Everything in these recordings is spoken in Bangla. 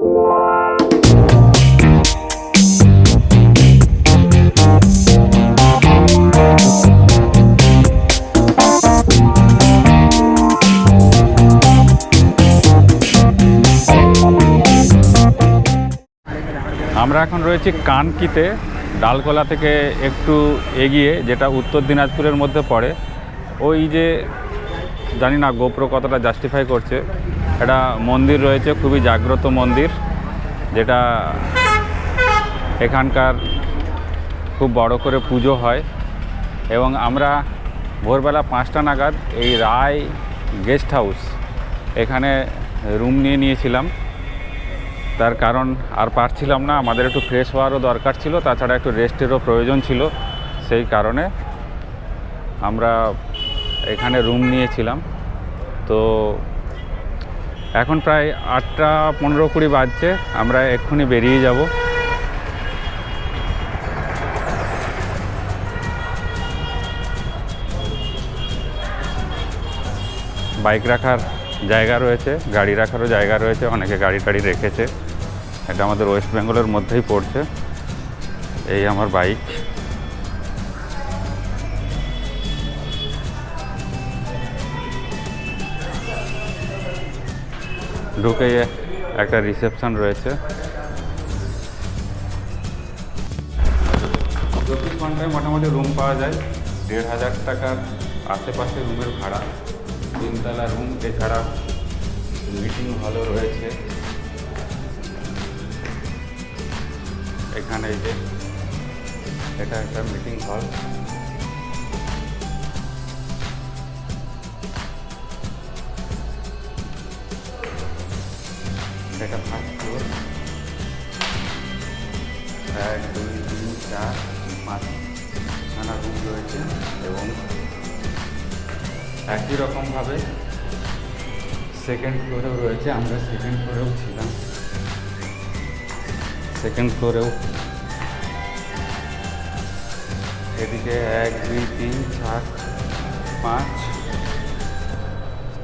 আমরা এখন রয়েছি কানকিতে, ডালকোলা থেকে একটু এগিয়ে, যেটা উত্তর দিনাজপুরের মধ্যে পড়ে। ওই যে, জানি না, গোপ্র কতটা জাস্টিফাই করছে। একটা মন্দির রয়েছে, খুবই জাগ্রত মন্দির, যেটা এখানকার খুব বড় করে পুজো হয়। এবং আমরা ভোরবেলা পাঁচটা নাগাদ এই রায় গেস্ট হাউস এখানে রুম নিয়ে নিয়েছিলাম। তার কারণ আর পারছিলাম না, আমাদের একটু ফ্রেশ হওয়ারও দরকার ছিল, তাছাড়া একটু রেস্টেরও প্রয়োজন ছিল, সেই কারণে আমরা এখানে রুম নিয়েছিলাম। তো এখন প্রায় আটটা পনেরো কুড়ি বাজছে, আমরা এক্ষুনি বেরিয়ে যাব। বাইক রাখার জায়গা রয়েছে, গাড়ি রাখারও জায়গা রয়েছে, অনেকে গাড়ি টাড়ি রেখেছে। এটা আমাদের ওয়েস্ট বেঙ্গলের মধ্যেই পড়ছে। এই আমার বাইক। ঢুকে একটা রিসেপশন রয়েছে। চব্বিশ ঘন্টায় মোটামুটি রুম পাওয়া যায়। দেড় হাজার টাকার আশেপাশে রুমের ভাড়া। তিনতলা রুম এছাড়া মিটিং হলও রয়েছে। এখানে যে এটা একটা মিটিং হল এটা ফার্স্ট ফ্লোর এক, দুই, তিন, চার, পাঁচ খানা রুম রয়েছে এবং একই রকমভাবে সেকেন্ড ফ্লোরেও রয়েছে। আমরা সেকেন্ড ফ্লোরেও ছিলাম। সেকেন্ড ফ্লোরেও এদিকে এক, দুই, তিন, চার, পাঁচ,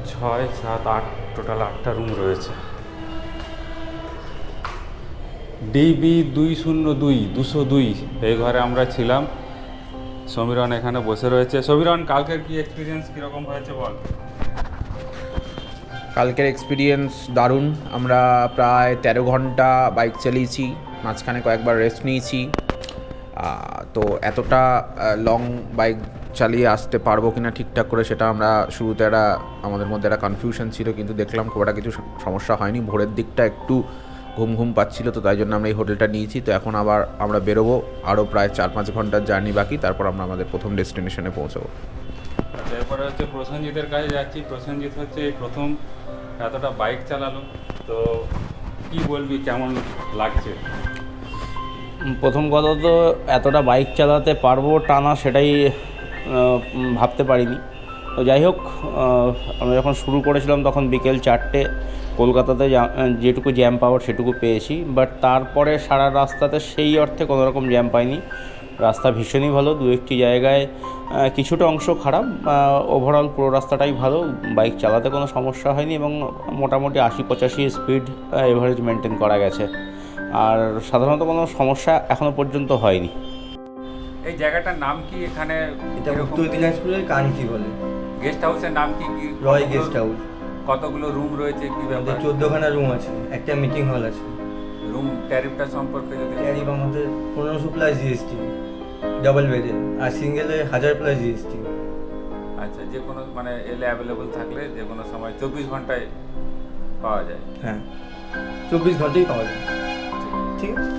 ছয়, সাত, আট টোটাল আটটা রুম রয়েছে। ডিবি দুই শূন্য দুই, দুশো দুই। এই ঘরে আমরা ছিলাম। সমীরণ এখানে বসে রয়েছে। সমীরণ, কালকের কি এক্সপিরিয়েন্স কীরকম হয়েছে বল? কালকের এক্সপিরিয়েন্স দারুণ। আমরা প্রায় তেরো ঘণ্টা বাইক চালিয়েছি, মাঝখানে কয়েকবার রেস্ট নিয়েছি। তো এতটা লং বাইক চালিয়ে আসতে পারব কিনা ঠিকঠাক করে সেটা আমরা শুরুতে একটা, আমাদের মধ্যে একটা কনফিউশন ছিল, কিন্তু দেখলাম খুব একটা কিছু সমস্যা হয়নি। ভোরের দিকটা একটু ঘুম ঘুম পাচ্ছিল তো তাই জন্য আমরা এই হোটেলটা নিয়েছি। তো এখন আবার আমরা বেরোবো। আরও প্রায় চার পাঁচ ঘণ্টার জার্নি বাকি। তারপর আমরা আমাদের প্রথম ডেস্টিনেশনে পৌঁছবো। এরপরে হচ্ছে প্রসেনজিতের কাছে যাচ্ছি। প্রসেনজিৎ হচ্ছে এই প্রথম এতটা বাইক চালালো। তো কি বলবি কেমন লাগছে? প্রথম কথা তো এতটা বাইক চালাতে পারব টানা সেটাই ভাবতে পারিনি। তো যাই হোক আমরা যখন শুরু করেছিলাম তখন বিকেল চারটে। কলকাতাতে যেটুকু জ্যাম পাওয়ার সেটুকু পেয়েছি বাট তারপরে সারা রাস্তাতে সেই অর্থে কোনো রকম জ্যাম পাইনি। রাস্তা ভীষণই ভালো দু একটি জায়গায় কিছুটা অংশ খারাপ ওভারঅল পুরো রাস্তাটাই ভালো বাইক চালাতে কোনো সমস্যা হয়নি এবং মোটামুটি আশি পঁচাশি স্পিড এভারেজ মেনটেন করা গেছে। আর সাধারণত কোনো সমস্যা এখনও পর্যন্ত হয়নি। এই জায়গাটার নাম কি এখানে এটা উত্তর দিনাজপুরের কানকি বলে। গেস্ট হাউসের নাম কি? রয় গেস্ট হাউস কতগুলো রুম রয়েছে কি ব্যাপার? চোদ্দোখানা রুম আছে একটা মিটিং হল আছে। রুম ট্যারিফটা সম্পর্কে যদি ট্যারিফ আমাদের পনেরোশো প্লাস জিএসটি ডাবল বেডে আর সিঙ্গেলে হাজার প্লাস জিএসটি আচ্ছা যে কোনো মানে এলে অ্যাভেলেবল থাকলে যে কোনো সময় চব্বিশ ঘন্টায় পাওয়া যায়। হ্যাঁ চব্বিশ ঘন্টাই পাওয়া যায়। ঠিক আছে?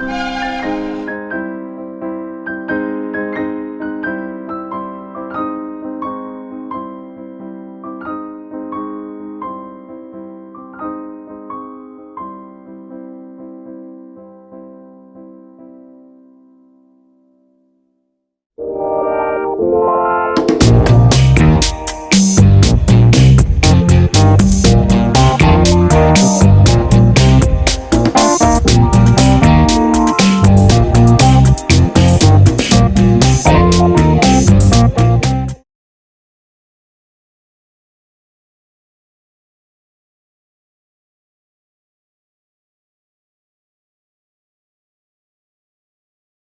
Wow.